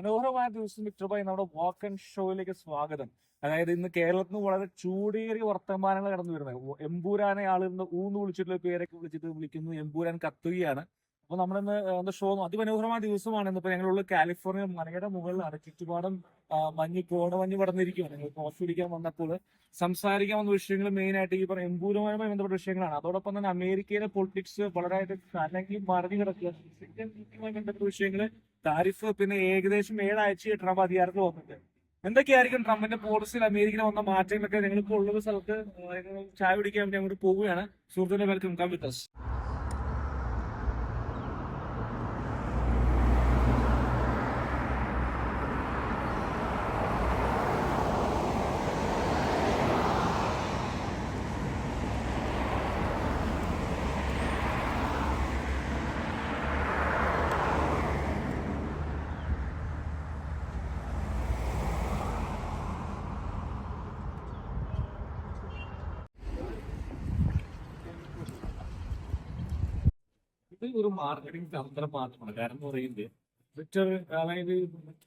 മനോഹരമായ ദിവസം വിക്ടർബായി നമ്മുടെ വാക്ക് ആൻഡ് ഷോയിലേക്ക് സ്വാഗതം. അതായത് ഇന്ന് കേരളത്തിൽ നിന്ന് വളരെ ചൂടേറിയ വർത്തമാനങ്ങൾ കടന്നു വരുന്നത്. എമ്പൂരാനെ ആളുകൾ ഊന്ന് വിളിച്ചിട്ടുള്ള പേരൊക്കെ വിളിച്ചിട്ട് വിളിക്കുന്നു. എമ്പൂരാൻ കത്തുകയാണ് അപ്പൊ നമ്മളിന്ന് എന്താ ഷോ അതിമനോഹരമായ ദിവസമാണ് ഇന്നിപ്പോ ഞങ്ങളുള്ള കാലിഫോർണിയ മലയുടെ മുകളിലാണ്. ചുറ്റുപാടും മഞ്ഞ് കോടമഞ്ഞ് പടർന്നിരിക്കുകയാണ്. ഞങ്ങൾ കോഫി കുടിക്കാൻ വന്നപ്പോൾ സംസാരിക്കാൻ വന്ന വിഷയങ്ങൾ മെയിൻ ആയിട്ട് ഈ പറഞ്ഞ എമ്പൂരുമായി ബന്ധപ്പെട്ട വിഷയങ്ങളാണ്. അതോടൊപ്പം തന്നെ അമേരിക്കയിലെ പൊളിറ്റിക്സ് വളരെ അല്ലെങ്കിൽ മറിഞ്ഞു കിടക്കുക ബന്ധപ്പെട്ട വിഷയങ്ങൾ താരിഫ് പിന്നെ ഏകദേശം ഏഴാഴ്ച ട്രംപ് അധികാരത്തിൽ വന്നിട്ട്. എന്തൊക്കെയായിരിക്കും ട്രംപിന്റെ പോളിസിയിൽ അമേരിക്കയിൽ വന്ന മാറ്റങ്ങളൊക്കെ? ഞങ്ങളിപ്പോൾ ഉള്ള സ്ഥലത്ത് ചായ പിടിക്കാൻ വേണ്ടി അങ്ങോട്ട് പോവുകയാണ്. സുഹൃത്തുക്കളെ വെൽക്കം കം ഇത് ഒരു മാർക്കറ്റിംഗ് തന്ത്രം മാത്രമാണ്. കാരണം എന്ന് പറയുന്നത് വിക്ടർ അതായത്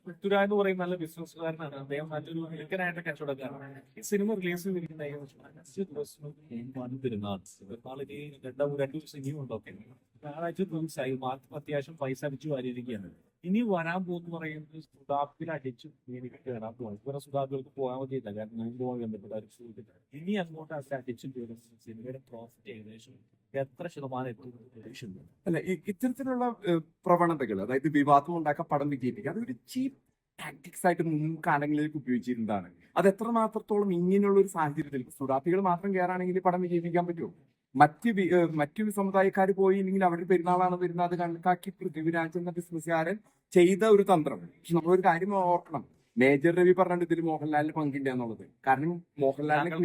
വിക്ടുര എന്ന് പറയുന്ന നല്ല ബിസിനസ്സുകാരനാണ് അദ്ദേഹം നല്ലൊരു മിടുക്കനായിട്ട് കച്ചവടക്കാരനാണ് ഈ സിനിമ റിലീസ് ചെയ്തിരിക്കുന്ന രണ്ടാം ദിവസം ഇനിയും ഉണ്ടോക്കെ ഞായറാഴ്ച ദിവസമായി മാർക്കും അത്യാവശ്യം പൈസ അടിച്ചു വാരിയിരിക്കുകയാണ്. ഇനി വരാൻ പോകുന്ന പറയുന്നത് സുഡാപ്പിൽ അടിച്ചു കയറാൻ പോകും ഇവരെ സുഡാപ്പികൾക്ക് പോകാൻ പറ്റിയില്ല. കാരണം ഞാൻ പോകാൻ ബന്ധപ്പെട്ട ഇനി അങ്ങോട്ട് അടിച്ചു സിനിമയുടെ പ്രോഫിറ്റ് ഏകദേശം എത്ര ശതമാനം എത്തും അല്ല ഇത്തരത്തിലുള്ള പ്രവണതകൾ അതായത് വിവാദം ഉണ്ടാക്കാൻ പടം വിജയിപ്പിക്കുക അതൊരു ചീപ്പ് ടാക്ടിക്സ് ആയിട്ട് മുൻകാലങ്ങളിലേക്ക് ഉപയോഗിച്ചിരുന്നതാണ്. അത് എത്രമാത്രത്തോളം ഇങ്ങനെയുള്ള ഒരു സാഹചര്യത്തിൽ സുഡാപ്പികൾ മാത്രം കയറാണെങ്കിൽ പടം വിജയിപ്പിക്കാൻ പറ്റുമോ? മറ്റ് മറ്റു സമുദായക്കാർ പോയി ഇല്ലെങ്കിൽ അവരുടെ പെരുന്നാളാണ് വരുന്നത് അത് കണക്കാക്കി പൃഥ്വിരാജ് എന്ന ബിസിനസ്സുകാരൻ ചെയ്ത ഒരു തന്ത്രം. പക്ഷെ നമ്മളൊരു കാര്യം ഓർക്കണം. മേജർ രവി പറഞ്ഞിട്ട് ഇതിൽ മോഹൻലാലിന് പങ്കില്ല എന്നുള്ളത്. കാരണം മോഹൻലാലിനെ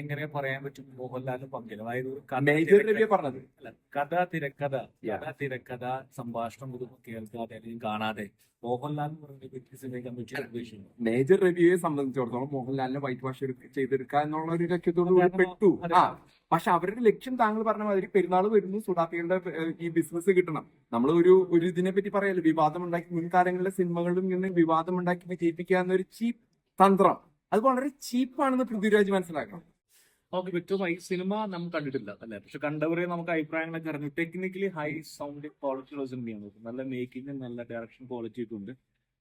എങ്ങനെ പറയാൻ പറ്റും മോഹൻലാലിന് പങ്കില്ല? അതായത് മേജർ രവി രവിയെ പറഞ്ഞത്. അല്ല, കഥ തിരക്കഥ കഥ തിരക്കഥ സംഭാഷണം ഇതൊന്നും കേൾക്കാതെ അല്ലെങ്കിൽ കാണാതെ മോഹൻലാൽ മേജർ രവിയെ സംബന്ധിച്ചിടത്തോളം മോഹൻലാലിനെ വൈറ്റ് വാഷ് ചെയ്തെടുക്കുക എന്നുള്ള ഒരു ലക്ഷ്യത്തോട് പെട്ടു. ആ. പക്ഷെ അവരുടെ ലക്ഷ്യം താങ്കൾ പറഞ്ഞ മാതിരി പെരുന്നാൾ വരുന്നു സുഡാപ്പികളുടെ ഈ ബിസിനസ് കിട്ടണം. നമ്മൾ ഒരു ഒരു ഇതിനെ പറ്റി പറയല്ലോ വിവാദം ഉണ്ടാക്കി മുൻകാലങ്ങളിലെ സിനിമകളിലും ഇങ്ങനെ വിവാദം ഉണ്ടാക്കി വിജയിപ്പിക്കുക എന്നൊരു ചീപ്പ് തന്ത്രം. അത് വളരെ ചീപ്പാണെന്ന് പൃഥ്വിരാജ് മനസ്സിലാക്കണം. ഓക്കെ വ്യക്തമായി ഈ സിനിമ നമ്മൾ കണ്ടിട്ടില്ല അല്ലെ? പക്ഷെ കണ്ടവരെ നമുക്ക് അഭിപ്രായങ്ങളൊക്കെ അറിഞ്ഞു. ടെക്നിക്കലി ഹൈ സൗണ്ട് ക്വാളിറ്റി ഉള്ള സിനിമയാണ് നല്ല മേക്കിംഗ് നല്ല ഡയറക്ഷൻ ക്വാളിറ്റി ഒക്കെ ഉണ്ട്.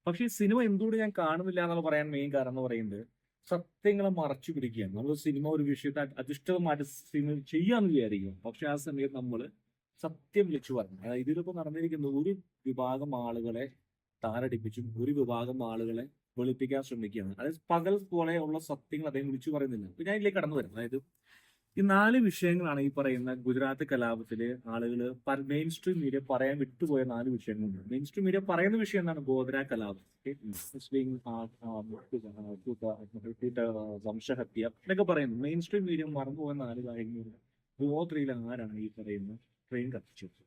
പക്ഷെ ഈ സിനിമ എന്തുകൊണ്ട് ഞാൻ കാണുന്നില്ല എന്നുള്ള പറയാൻ മെയിൻ കാരണം എന്ന് പറയുന്നത് സത്യങ്ങളെ മറച്ചു പിടിക്കുകയാണ്. നമ്മൾ സിനിമ ഒരു വിഷയത്തെ അധിഷ്ഠിതമായിട്ട് സിനിമ ചെയ്യാന്ന് വിചാരിക്കും പക്ഷെ ആ സമയത്ത് നമ്മൾ സത്യം വിളിച്ചു പറഞ്ഞു. അതായത് ഇതിലൊക്കെ നടന്നിരിക്കുന്ന ഒരു വിഭാഗം ആളുകളെ താരടിപ്പിച്ചും ഒരു വിഭാഗം ആളുകളെ വെളുപ്പിക്കാൻ ശ്രമിക്കുകയാണ്. അതായത് പകൽ പോലെയുള്ള സത്യങ്ങൾ അദ്ദേഹം വിളിച്ചു പറയുന്നില്ല. ഞാൻ ഇതിലേക്ക് കടന്നു വരുന്നത് അതായത് ഈ നാല് വിഷയങ്ങളാണ് ഈ പറയുന്ന ഗുജറാത്ത് കലാപത്തിൽ ആളുകൾ മെയിൻ സ്ട്രീം മീഡിയ പറയാൻ വിട്ടുപോയ നാല് വിഷയങ്ങളുണ്ട്. മെയിൻ സ്ട്രീം മീഡിയ പറയുന്ന വിഷയം എന്താണ്? ഗോദ്ര കലാപം. വംശഹത്യ എന്നൊക്കെ പറയുന്നു. മെയിൻ സ്ട്രീം മീഡിയ മറന്നുപോയ നാല് കാര്യങ്ങളുണ്ട് ഗോത്രയിൽ ആരാണ് ഈ പറയുന്ന ട്രെയിൻ കത്തിച്ചത്?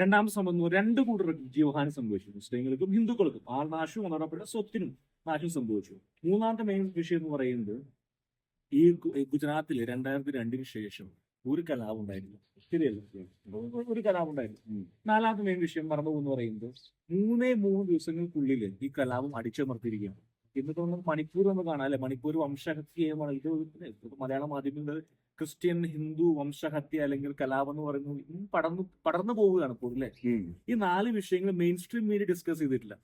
രണ്ടാമത് സംഭവം രണ്ട് കൂട്ടർ ജീവഹാനി സംഭവിച്ചു. മുസ്ലിങ്ങൾക്കും ഹിന്ദുക്കൾക്കും. ആൾനാശവും അതോടൊപ്പം സ്വത്തിനും നാശം സംഭവിച്ചു. മൂന്നാമത്തെ മെയിൻ വിഷയം എന്ന് പറയുന്നത് ഈ ഗുജറാത്തിൽ രണ്ടായിരത്തി രണ്ടിന് ശേഷം ഒരു കലാപം ഉണ്ടായിരുന്നു ശരിയല്ല ഒരു- കലാപുണ്ടായിരുന്നു കലാപം ഉണ്ടായിരുന്നു നാലാമത്തെ മെയിൻ വിഷയം മറന്നു എന്ന് പറയുന്നത് മൂന്നേ മൂന്ന് ദിവസങ്ങൾക്കുള്ളിൽ ഈ കലാപം അടിച്ചമർത്തിയിരിക്കുകയാണ്. എന്നിട്ട് നമ്മൾ മണിപ്പൂർ നമ്മൾ കാണാം അല്ലെ? മണിപ്പൂർ വംശഹത്യമാണ് ഇത് മലയാള മാധ്യമങ്ങൾ ക്രിസ്ത്യൻ ഹിന്ദു വംശഹത്യ അല്ലെങ്കിൽ കലാപം എന്ന് പറയുന്നത് പടർന്നു പടർന്നു പോവുകയാണ് ഇപ്പോൾ അല്ലെ? ഈ നാല് വിഷയങ്ങൾ മെയിൻ സ്ട്രീം മീഡിയ ഡിസ്കസ് ചെയ്തിട്ടില്ല.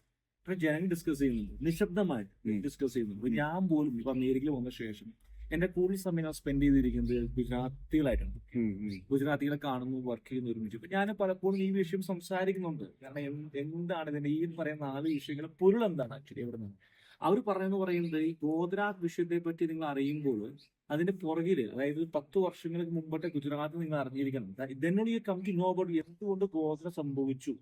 പക്ഷെ ജനങ്ങൾ ഡിസ്കസ് ചെയ്യുന്നുണ്ട്. നിശബ്ദമായി ഡിസ്കസ് ചെയ്യുന്നുണ്ട്. ഞാൻ പോലും ഇപ്പൊ അമേരിക്കയിൽ വന്ന ശേഷം എന്റെ കൂടുതൽ സമയം ഞാൻ സ്പെൻഡ് ചെയ്തിരിക്കുന്നത് ഗുജറാത്തികളായിട്ടാണ് ഗുജറാത്തികളെ കാണുന്നു വർക്ക് ചെയ്യുന്നു ഒരുമിച്ച്. ഇപ്പൊ ഞാൻ പലപ്പോഴും ഈ വിഷയം സംസാരിക്കുന്നുണ്ട്. കാരണം എന്താണ് ഇതിന്റെ ഈ പറയുന്ന നാല് വിഷയങ്ങളെ പൊരുൾ എന്താണ് ആക്ച്വലി എവിടെ നിന്ന്? അവർ പറയുന്നത് പറയുന്നത് ഈ ഗോദ്രാ വിഷയത്തെ പറ്റി നിങ്ങൾ അറിയുമ്പോൾ അതിന്റെ പുറകിൽ അതായത് പത്ത് വർഷങ്ങൾക്ക് മുമ്പത്തെ ഗുജറാത്ത് നിങ്ങൾ അറിഞ്ഞിരിക്കണം. ഇതെന്നോട് ഈ കമ്പി നോ അബൌട്ട് എന്തുകൊണ്ട് ഗോദ്ര സംഭവിച്ചു?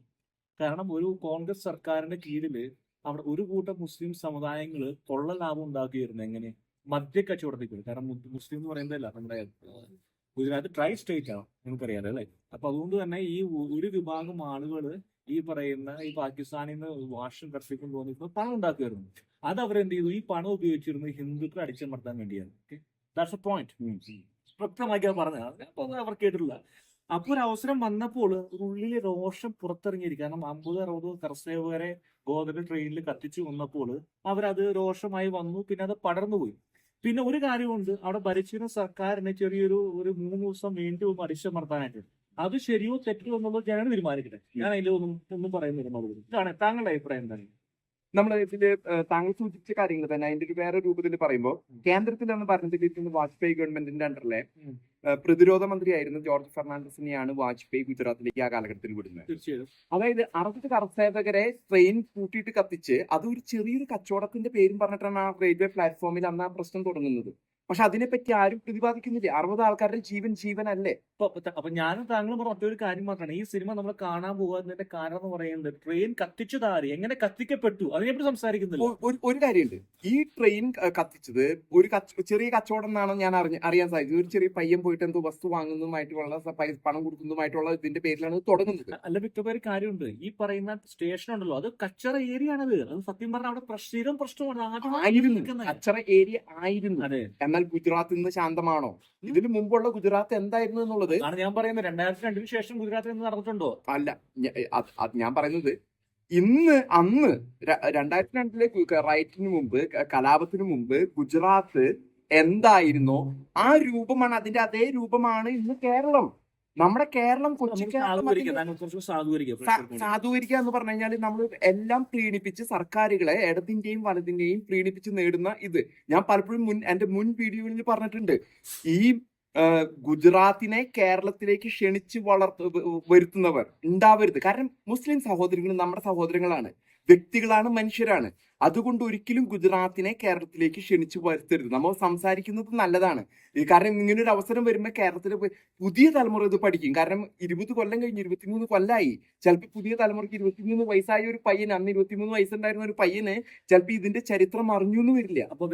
കാരണം ഒരു കോൺഗ്രസ് സർക്കാരിന്റെ കീഴിൽ അവിടെ ഒരു കൂട്ടം മുസ്ലിം സമുദായങ്ങൾ കൊള്ള ലാഭം ഉണ്ടാക്കിയിരുന്നു. എങ്ങനെ മദ്യ കച്ചവടത്തിൽ കാരണം മുസ്ലിം എന്ന് പറയുന്നതല്ല നമ്മുടെ ഗുജറാത്ത് ട്രൈ സ്റ്റേറ്റ് ആണ് നിങ്ങൾക്കറിയാം അല്ലേ? അപ്പൊ അതുകൊണ്ട് തന്നെ ഈ ഒരു വിഭാഗം ആളുകൾ ഈ പറയുന്ന ഈ പാകിസ്ഥാനിൽ നിന്ന് വാഷം കർഷിക്കൊണ്ട് പോകുന്ന പണം ഉണ്ടാക്കുമായിരുന്നു അത് അവരെന്ത് ചെയ്തു? ഈ പണം ഉപയോഗിച്ചിരുന്നു ഹിന്ദുക്കളെ അടിച്ചമർത്താൻ വേണ്ടിയാണ്. ദാറ്റ്സ് എ പോയിന്റ് പറഞ്ഞത്. അപ്പൊ അത് അവർ കേട്ടിട്ടില്ല. അപ്പൊ ഒരു അവസരം വന്നപ്പോൾ ഉള്ളിലെ രോഷം പുറത്തിറങ്ങിയിരിക്കും കാരണം അമ്പത് അറുപത് കർഷകരെ ഗോതമ്പ് ട്രെയിനിൽ കത്തിച്ചു വന്നപ്പോൾ അവരത് രോഷമായി വന്നു പിന്നെ അത് പടർന്നുപോയി. പിന്നെ ഒരു കാര്യമുണ്ട്. അവിടെ ഭരിച്ചിരുന്ന സർക്കാരിന് ചെറിയൊരു ഒരു മൂന്ന് ദിവസം വീണ്ടും അടിച്ചമർത്താനായിട്ട് അത് ശരിയോ തെറ്റോ എന്നുള്ളത് ജനങ്ങൾ തീരുമാനിക്കട്ടെ. ഞാൻ അതിൽ ഒന്നും ഒന്നും പറയുന്നില്ല ഇതാണ് താങ്കളുടെ അഭിപ്രായം എന്താണ് നമ്മൾ ഏഹ്, താങ്കൾ സൂചിപ്പിച്ച കാര്യങ്ങൾ തന്നെ അതിന്റെ ഒരു വേറെ രൂപത്തിൽ പറയുമ്പോൾ കേന്ദ്രത്തിലാണ് ഭരണത്തിലിരിക്കുന്ന വാജ്പേയി ഗവൺമെന്റിന്റെ അണ്ടറിലെ പ്രതിരോധ മന്ത്രിയായിരുന്ന ജോർജ് ഫെർണാണ്ടസിനെയാണ് വാജ്പേയി ഗുജറാത്തിലേക്ക് ആ കാലഘട്ടത്തിൽ വിടുന്നത്. തീർച്ചയായും. അതായത് അറസ്റ്റ് കർഷകരെ ട്രെയിൻ കൂട്ടിയിട്ട് കത്തിച്ച് അത് ഒരു ചെറിയൊരു കച്ചവടത്തിന്റെ പേരും പറഞ്ഞിട്ടാണ് ആ റെയിൽവേ പ്ലാറ്റ്ഫോമിൽ അന്ന് ആ പ്രശ്നം തുടങ്ങുന്നത്. പക്ഷെ അതിനെപ്പറ്റി ആരും പ്രതിപാദിക്കുന്നില്ല. അറുപത് ആൾക്കാരുടെ ജീവൻ ജീവനല്ലേ? അപ്പൊ അപ്പൊ- ഞാനും താങ്കളും പറഞ്ഞ ഒറ്റ ഒരു കാര്യം മാത്രമാണ്. ഈ സിനിമ നമ്മൾ കാണാൻ പോകുന്നതിന്റെ കാരണം എന്ന് പറയുന്നത് ട്രെയിൻ കത്തിച്ചതാര് എങ്ങനെ കത്തിക്കപ്പെട്ടു? അതിനെപ്പറ്റി സംസാരിക്കുന്നില്ല. ഒരു കാര്യമുണ്ട്. ഈ ട്രെയിൻ കത്തിച്ചത് ഒരു ചെറിയ കച്ചവടം എന്നാണ് ഞാൻ അറിഞ്ഞ അറിയാൻ സാധിച്ചത്. ഒരു ചെറിയ പയ്യൻ പോയിട്ട് എന്തോ വസ്തു വാങ്ങുന്നതുമായിട്ടുള്ള പണം കൊടുക്കുന്നതുമായിട്ടുള്ള ഇതിന്റെ പേരിലാണ് ഇത് തുടങ്ങുന്നത്. അല്ല മിക്കപ്പോ കാര്യമുണ്ട്. ഈ പറയുന്ന സ്റ്റേഷൻ ഉണ്ടല്ലോ അത് കച്ചറ ഏരിയ ആണത് അത് സത്യം പറഞ്ഞാൽ അവിടെ പ്രശ്നം സ്ഥിരം പ്രശ്നമാണ്. കച്ചറ ഏരിയ ആയിരുന്നു. അതെ. എന്നാൽ ഗുജറാത്ത് ഇന്ന് ശാന്തമാണോ? ഇതിനു മുമ്പുള്ള ഗുജറാത്ത് എന്തായിരുന്നു എന്നുള്ളത്? ആണ് ഞാൻ പറയുന്നത്. രണ്ടായിരത്തി രണ്ടിന് ശേഷം ഗുജറാത്തിൽ നിന്ന് നടന്നിട്ടുണ്ടോ? അല്ല ഞ- അത് അത് ഞാൻ പറയുന്നത് ഇന്ന് അന്ന് ര- രണ്ടായിരത്തി രണ്ടിലെ ഗു- റൈറ്റിന് മുമ്പ് ക- കലാപത്തിന് മുമ്പ് ഗുജറാത്ത് എന്തായിരുന്നോ ആ രൂപമാണ് അതിന്റെ അതേ രൂപമാണ് ഇന്ന് കേരളം. നമ്മുടെ കേരളം. സാധൂകരിക്കുക എന്ന് പറഞ്ഞു കഴിഞ്ഞാൽ നമ്മൾ എല്ലാം പ്രീണിപ്പിച്ച് സർക്കാരുകളെ ഇടതിന്റെയും വലതിന്റെയും പ്രീണിപ്പിച്ച് നേടുന്ന ഇത്. ഞാൻ പലപ്പോഴും മുൻ എന്റെ മുൻ വീഡിയോയിൽ പറഞ്ഞിട്ടുണ്ട്. ഈ ഗുജറാത്തിനെ കേരളത്തിലേക്ക് ക്ഷണിച്ച് വളർത്ത് വരുത്തുന്നവർ ഉണ്ടാവരുത്. കാരണം മുസ്ലിം സഹോദരങ്ങൾ നമ്മുടെ സഹോദരങ്ങളാണ്. വ്യക്തികളാണ് മനുഷ്യരാണ്. അതുകൊണ്ട് ഒരിക്കലും ഗുജറാത്തിനെ കേരളത്തിലേക്ക് ക്ഷണിച്ചു വരുത്തരുത്. നമ്മൾ സംസാരിക്കുന്നത് നല്ലതാണ്. കാരണം ഇങ്ങനൊരു ഒരു അവസരം വരുമ്പോൾ കേരളത്തിലെ പുതിയ തലമുറ ഇത് പഠിക്കും. കാരണം ഇരുപത് കൊല്ലം കഴിഞ്ഞ് ഇരുപത്തിമൂന്ന് കൊല്ലായി. ചിലപ്പോൾ പുതിയ തലമുറയ്ക്ക് ഇരുപത്തിമൂന്ന് വയസ്സായ ഒരു പയ്യൻ അന്ന് ഇരുപത്തിമൂന്ന് വയസ്സുണ്ടായിരുന്ന ഒരു പയ്യന് ചിലപ്പോൾ ഇതിന്റെ ചരിത്രം അറിഞ്ഞു എന്ന് വരില്ല. അപ്പൊ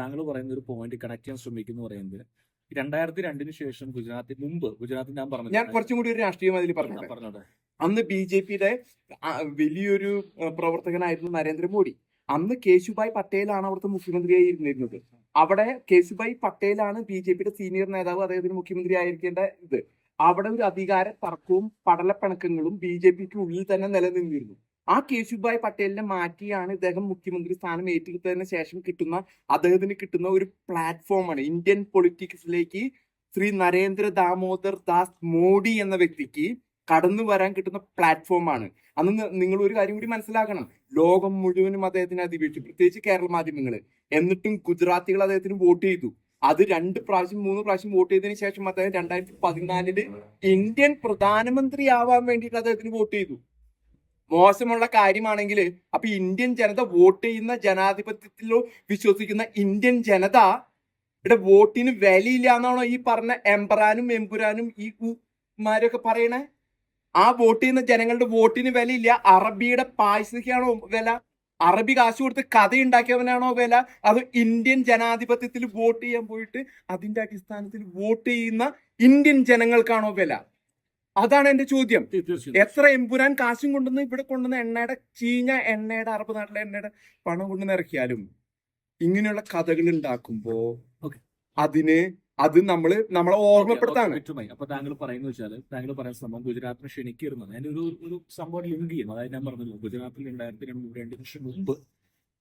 താങ്കൾ പറയുന്ന ഒരു പോയിന്റ് കണക്ട് ചെയ്യാൻ ശ്രമിക്കുന്നു പറയുന്നത് രണ്ടായിരത്തി രണ്ടിന് ശേഷം ഗുജറാത്തിൽ മുമ്പ് ഗുജറാത്തിൽ ഞാൻ പറഞ്ഞു ഞാൻ കുറച്ചും കൂടി ഒരു രാഷ്ട്രീയം അതിൽ പറഞ്ഞു പറഞ്ഞോട്ടെ. അന്ന് ബി ജെ പിയുടെ വലിയൊരു പ്രവർത്തകനായിരുന്നു നരേന്ദ്രമോദി. അന്ന് കേശുഭായ് പട്ടേലാണ് അവിടുത്തെ മുഖ്യമന്ത്രിയായി ഇരുന്നിരുന്നത് അവിടെ കേശുഭായ് പട്ടേലാണ് ബി ജെ പിയുടെ സീനിയർ നേതാവ് അദ്ദേഹത്തിന് മുഖ്യമന്ത്രി ആയിരിക്കേണ്ട ഇത്. അവിടെ ഒരു അധികാര തർക്കവും പടലപ്പിണക്കങ്ങളും ബി ജെ പിക്ക് ഉള്ളിൽ തന്നെ നിലനിന്നിരുന്നു. ആ കേശുഭായ് പട്ടേലിനെ മാറ്റിയാണ് ഇദ്ദേഹം മുഖ്യമന്ത്രി സ്ഥാനം ഏറ്റെടുത്തതിന് ശേഷം കിട്ടുന്ന അദ്ദേഹത്തിന് കിട്ടുന്ന ഒരു പ്ലാറ്റ്ഫോമാണ് ഇന്ത്യൻ പൊളിറ്റിക്സിലേക്ക് ശ്രീ നരേന്ദ്ര ദാമോദർ ദാസ് മോഡി എന്ന വ്യക്തിക്ക് കടന്നു വരാൻ കിട്ടുന്ന പ്ലാറ്റ്ഫോമാണ് അന്ന് നിങ്ങൾ ഒരു കാര്യം കൂടി മനസ്സിലാക്കണം. ലോകം മുഴുവനും അദ്ദേഹത്തിനെ അതിവേറ്റു പ്രത്യേകിച്ച് കേരള മാധ്യമങ്ങൾ എന്നിട്ടും ഗുജറാത്തികൾ അദ്ദേഹത്തിന് വോട്ട് ചെയ്തു. അത് രണ്ട് പ്രാവശ്യം മൂന്ന് പ്രാവശ്യം വോട്ട് ചെയ്തതിനു ശേഷം അദ്ദേഹം രണ്ടായിരത്തി പതിനാലിൽ ഇന്ത്യൻ പ്രധാനമന്ത്രി ആവാൻ വേണ്ടിയിട്ട് അദ്ദേഹത്തിന് വോട്ട് ചെയ്തു. മോശമുള്ള കാര്യമാണെങ്കിൽ അപ്പൊ ഇന്ത്യൻ ജനത വോട്ട് ചെയ്യുന്ന ജനാധിപത്യത്തിലോ വിശ്വസിക്കുന്ന ഇന്ത്യൻ ജനത ഇവിടെ വോട്ടിന് വിലയില്ല എന്നാണോ ഈ പറഞ്ഞ എംപറാനും എംപുരാനും ഈ മാരൊക്കെ പറയണേ? ആ വോട്ട് ചെയ്യുന്ന ജനങ്ങളുടെ വോട്ടിന് വിലയില്ല. അറബിയുടെ പായസക്കാണോ വില? അറബി കാശ് കൊടുത്ത് കഥ ഉണ്ടാക്കിയവനാണോ വില? അത് ഇന്ത്യൻ ജനാധിപത്യത്തിൽ വോട്ട് ചെയ്യാൻ പോയിട്ട് അതിന്റെ അടിസ്ഥാനത്തിൽ വോട്ട് ചെയ്യുന്ന ഇന്ത്യൻ ജനങ്ങൾക്കാണോ വില? അതാണ് എന്റെ ചോദ്യം. എത്ര എമ്പുരാൻ കാശും കൊണ്ടുവന്ന് ഇവിടെ കൊണ്ടുവന്ന എണ്ണയുടെ ചീഞ്ഞ എണ്ണയുടെ അറബ് നാട്ടിലെ എണ്ണയുടെ പണം കൊണ്ടുവന്ന് ഇറക്കിയാലും ഇങ്ങനെയുള്ള കഥകൾ ഉണ്ടാക്കുമ്പോ അതിന് അത് നമ്മൾ നമ്മളെ ഓർമ്മപ്പെടുത്താണ്. അപ്പൊ താങ്കൾ പറയുന്നത് വെച്ചാൽ താങ്കൾ പറയുന്ന സംഭവം ഗുജറാത്തിനെ ക്ഷണിക്കരുന്നത് അതിന്റെ ഒരു ഒരു സംഭവം ലിങ്ക് ചെയ്യുന്നു. അതായത് ഞാൻ പറഞ്ഞല്ലോ ഗുജറാത്തിൽ രണ്ടായിരത്തി രണ്ട് വർഷം മുമ്പ്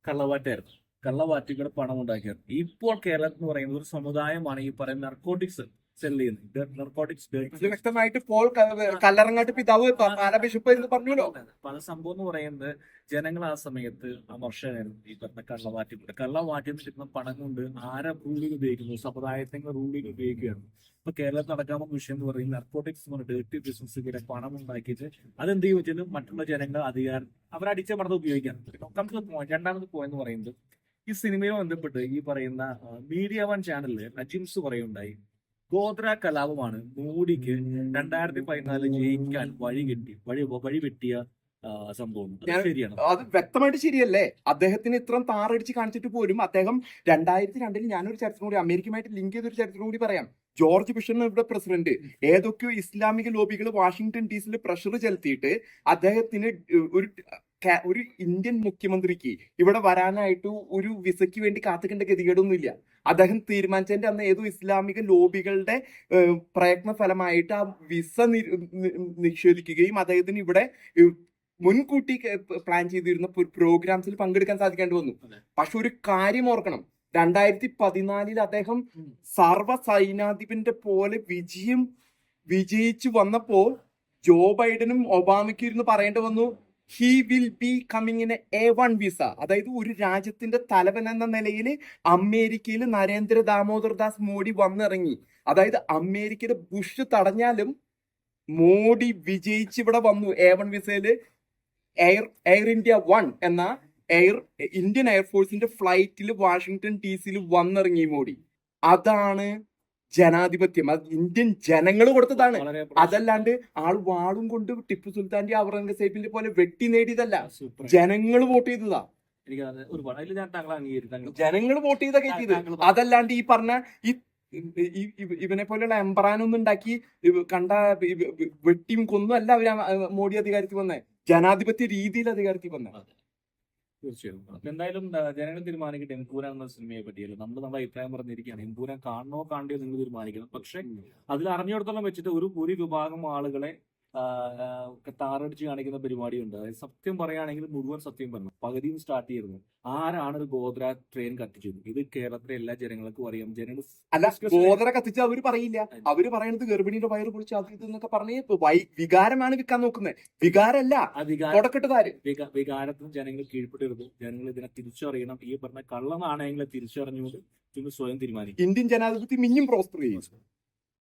കള്ളവാറ്റായിരുന്നു. കള്ളവാറ്റുകൾ പണം ഉണ്ടാക്കിയത് ഇപ്പോൾ കേരളത്തിൽ എന്ന് പറയുന്ന ഒരു സമുദായമാണ് ഈ പറയുന്ന നർക്കോട്ടിക്സ് സെൽ ചെയ്യുന്നത് നർക്കോട്ടിക്സ് ഇത് വ്യക്തമായിട്ട് പോൾ ക- കല്ലറങ്ങാട്ട് പിതാവ് പാല ബിഷപ്പ് എന്ന് പറഞ്ഞല്ലോ പല സംഭവം എന്ന് പറയുന്നത് ജനങ്ങൾ ആ സമയത്ത് അമർഷനായിരുന്നു ഈ മാറ്റി കള്ളവാറ്റി കള്ളവാറ്റിൽ നിന്ന് കിട്ടുന്ന പണം കൊണ്ട് ആരെ റൂളിൽ ഉപയോഗിക്കുന്നു? സമുദായത്തിന്റെ റൂളിൽ ഉപയോഗിക്കുകയാണ്. ഇപ്പൊ കേരളത്തിൽ നടക്കാവുന്ന വിഷയം എന്ന് പറയുന്നത് നർക്കോട്ടിക്സ് എന്ന് പറഞ്ഞ ഡേർട്ടി ബിസിനസ് ഇങ്ങനെ പണം ഉണ്ടാക്കിയിട്ട് അതെന്ത് ചെയ്യും വെച്ചാൽ മറ്റുള്ള ജനങ്ങൾ അധികാരം അവരടിച്ചമർന്ന് ഉപയോഗിക്കാൻ ഒന്നാമത്തെ പോയിന്റ് രണ്ടാമത്തെ പോയിന്റ് എന്ന് പറയുന്നത് ഈ സിനിമയെ ബന്ധപ്പെട്ട് ഈ പറയുന്ന മീഡിയ വൺ ചാനലിൽ നജിംസ് പറയുണ്ടായി. ഗോത്ര കലാപമാണ്. മോഡിക്ക് രണ്ടായിരത്തി പതിനാലിൽ ജയിക്കാൻ വഴി കിട്ടി വഴി വഴി വെട്ടിയ സംഭവം. ശരിയാണ്. അത് വ്യക്തമായിട്ട് ശരിയല്ലേ? അദ്ദേഹത്തിന് ഇത്രയും താറടിച്ച് കാണിച്ചിട്ട് പോലും അദ്ദേഹം രണ്ടായിരത്തി രണ്ടിൽ ഞാനൊരു ചരിത്രം കൂടി അമേരിക്കയുമായിട്ട് ലിങ്ക് ചെയ്തൊരു ചരിത്രം കൂടി പറയാം. ജോർജ് ബുഷ് എന്ന ഇവിടെ പ്രസിഡന്റ്. ഏതൊക്കെയോ ഇസ്ലാമിക ലോബികൾ വാഷിങ്ടൺ ഡി സിയിൽ പ്രഷർ ചെലുത്തിയിട്ട് അദ്ദേഹത്തിന് ഒരു ഒരു ഇന്ത്യൻ മുഖ്യമന്ത്രിക്ക് ഇവിടെ വരാനായിട്ട് ഒരു വിസയ്ക്ക് വേണ്ടി കാത്തിക്കേണ്ട ഗതികേടൊന്നുമില്ല. അദ്ദേഹം തീരുമാനിച്ചതിന്റെ അന്ന് ഏതോ ഇസ്ലാമിക ലോബികളുടെ പ്രയത്ന ഫലമായിട്ട് ആ വിസ നിഷേധിക്കുകയും അദ്ദേഹത്തിന് ഇവിടെ മുൻകൂട്ടി പ്ലാൻ ചെയ്തിരുന്ന പ്രോഗ്രാംസിൽ പങ്കെടുക്കാൻ സാധിക്കേണ്ടി വന്നു. പക്ഷെ ഒരു കാര്യം ഓർക്കണം. രണ്ടായിരത്തി പതിനാലിൽ അദ്ദേഹം. സർവ സൈനാധിപന്റെ പോലെ വിജയം വിജയിച്ചു വന്നപ്പോൾ ജോ ബൈഡനും ഒബാമയ്ക്കും ഇരുന്ന് പറയേണ്ടി വന്നു he will be coming in A one visa അതായത് ഒരു രാജ്യത്തിന്റെ തലവൻ എന്ന നിലയിൽ അമേരിക്കയിൽ നരേന്ദ്ര ദാമോദർ ദാസ് മോഡി വന്നിറങ്ങി. അതായത് അമേരിക്കയുടെ ബുഷ് തടഞ്ഞാലും മോഡി വിജയിച്ച് ഇവിടെ വന്നു എ വൺ വിസയിൽ എയർ എയർ ഇന്ത്യ വൺ എന്ന എയർ ഇന്ത്യൻ എയർഫോഴ്സിന്റെ ഫ്ലൈറ്റിൽ വാഷിങ്ടൺ ഡി സിയിൽ വന്നിറങ്ങി മോഡി. അതാണ് ജനാധിപത്യം. അത് ഇന്ത്യൻ ജനങ്ങൾ കൊടുത്തതാണ്. അതല്ലാണ്ട് ആൾ വാളും കൊണ്ട് ടിപ്പു സുൽത്താന്റെ ഔറംഗസേബിന്റെ പോലെ വെട്ടി നേടിയതല്ല. ജനങ്ങൾ വോട്ട് ചെയ്തതാ. ജനങ്ങൾ വോട്ട് ചെയ്ത് അതല്ലാണ്ട് ഈ പറഞ്ഞ ഈ ഇവനെ പോലെയുള്ള എംബ്രാനൊന്നും ഉണ്ടാക്കി കണ്ട വെട്ടിയും കൊന്നും അല്ല അവർ മോഡി അധികാരത്തിൽ വന്നേ. ജനാധിപത്യ രീതിയിൽ അധികാരത്തിൽ വന്നേ. തീർച്ചയായും. അപ്പൊ എന്തായാലും ജനങ്ങൾ തീരുമാനിക്കട്ടെ. എംപൂരാൻ എന്ന സിനിമയെ പറ്റിയല്ലോ നമ്മൾ നമ്മുടെ അഭിപ്രായം പറഞ്ഞിരിക്കുകയാണ്. എംപൂരാൻ കാണണോ കാണണ്ടോ നിങ്ങൾ തീരുമാനിക്കണം. പക്ഷെ അതിൽ അറിഞ്ഞിടത്തോളം വെച്ചിട്ട് ഒരു ഒരു വിഭാഗം ആളുകളെ താറടിച്ച് കാണിക്കുന്ന പരിപാടിയുണ്ട്. അതായത് സത്യം പറയുകയാണെങ്കിൽ മുഴുവൻ സത്യം പറഞ്ഞു. പകുതിയും സ്റ്റാർട്ട് ചെയ്തിരുന്നു. ആരാണ് ഒരു ഗോദ്ര ട്രെയിൻ കത്തിച്ചത്? ഇത് കേരളത്തിലെ എല്ലാ ജനങ്ങൾക്കും അറിയാം. ജനങ്ങൾ അല്ല ഗോദ്ര കത്തിച്ച് അവർ പറയില്ല. അവർ പറയുന്നത് ഗർഭിണിയുടെ വയറ് പൊളിച്ച് അത് ഇത് എന്നൊക്കെ പറഞ്ഞ് വികാരമാണ് വിൽക്കാൻ നോക്കുന്നത് വികാരമല്ല തുടക്കെട്ടുകാര് വികാരത്തിന് ജനങ്ങൾ കീഴ്പ്പെട്ടിരുന്നു. ജനങ്ങൾ ഇതിനെ തിരിച്ചറിയണം. ഈ പറഞ്ഞ കള്ള നാണയങ്ങളെ തിരിച്ചറിഞ്ഞുകൊണ്ട് സ്വയം തീരുമാനിക്കും. ഇന്ത്യൻ ജനാധിപത്യം ഇനിയും പ്രോസ്പർ ചെയ്യും.